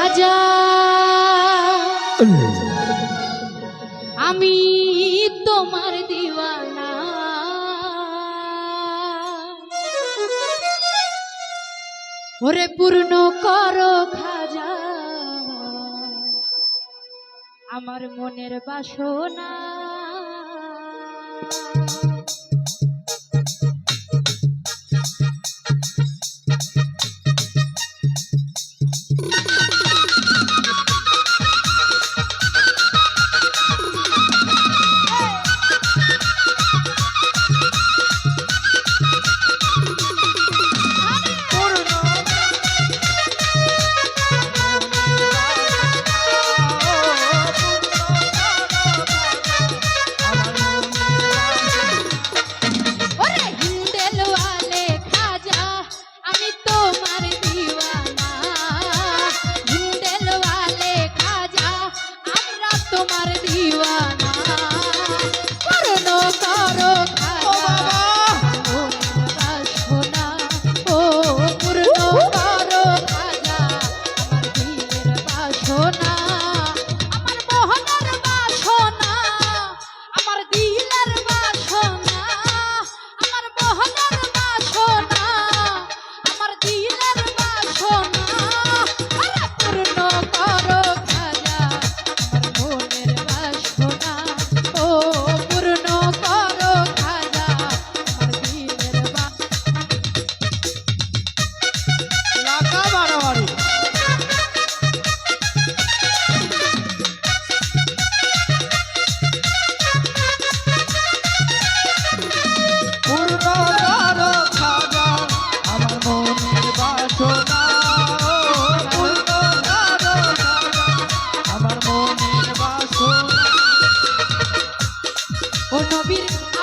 রাজা। আমি তোমার দিওয়ানা। ওরে পূর্ণ করো খাজা। আমার মনের বাসনা।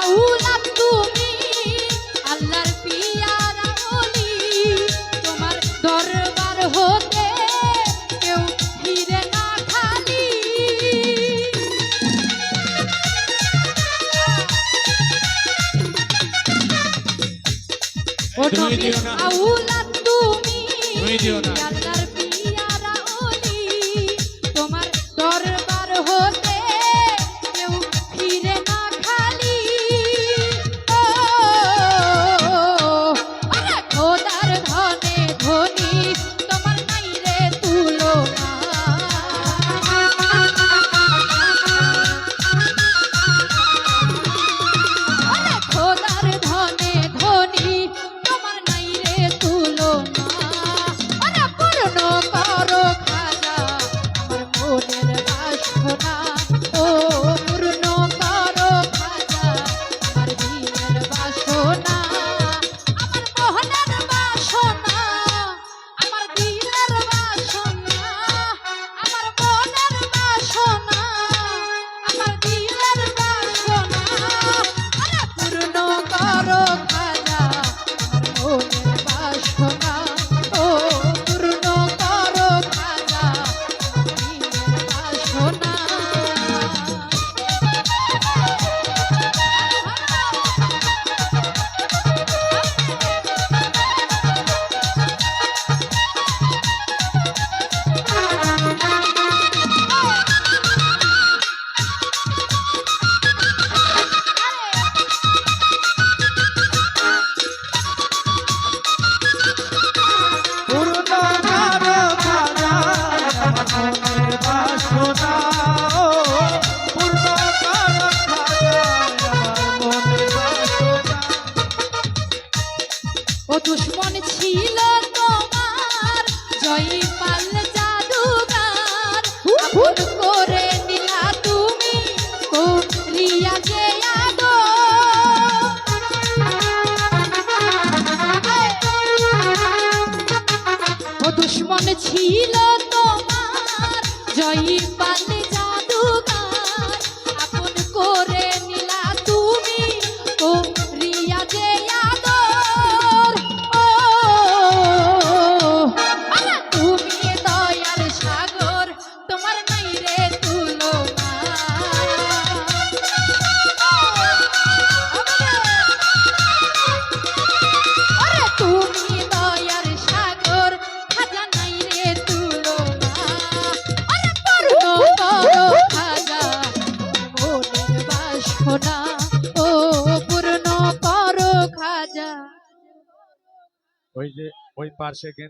দৌলত তুমি আল্লাহর পিয়ারা তোমার দরবার হতে কেউ ফিরে না খালি। ও তুমি তুমি তুমি দিও না। What? পূর্ণ করো খাজা ওই যে ওই পার্শ্বে